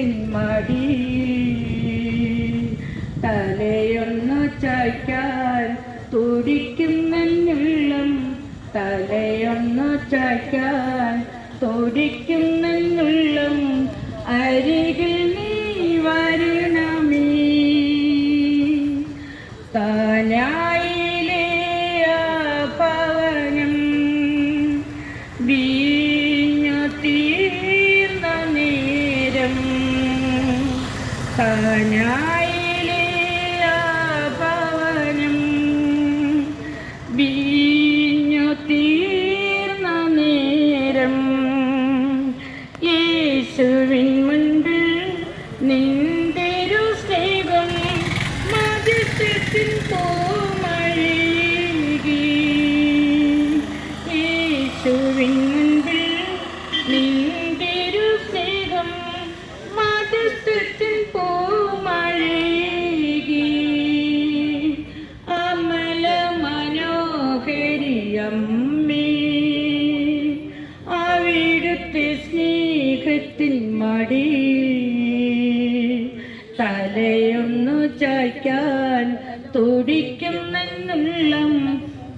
സ്നേഹത്തിൻ മടി തലയൊന്നു ചായ്ക്കാൻ തുടിക്കുന്നെന്നുള്ളം തലയൊന്നു ചായ്ക്കാൻ തുടിക്കുന്നെന്നുള്ളം അരികിൽ താനായിലേ ആ ഭവനം വീഞ്ഞു തീർന്ന നേരം യേശുവിൻ മുൻപിൽ നിന്റെരു സ്നേഹം മതിസത്തിൻ പൂമഴകി. യേശുവിൻ മുൻപിൽ നിന്റെരു സ്നേഹം മതിസത്തിൻ മടി. തലയൊന്നു ചായ്ക്കാൻ തുടിക്കുമെന്നുള്ളം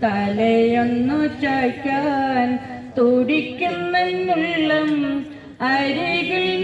തലയൊന്നു ചായ്ക്കാൻ തുടിക്കുമെന്നുള്ളം അരികിൽ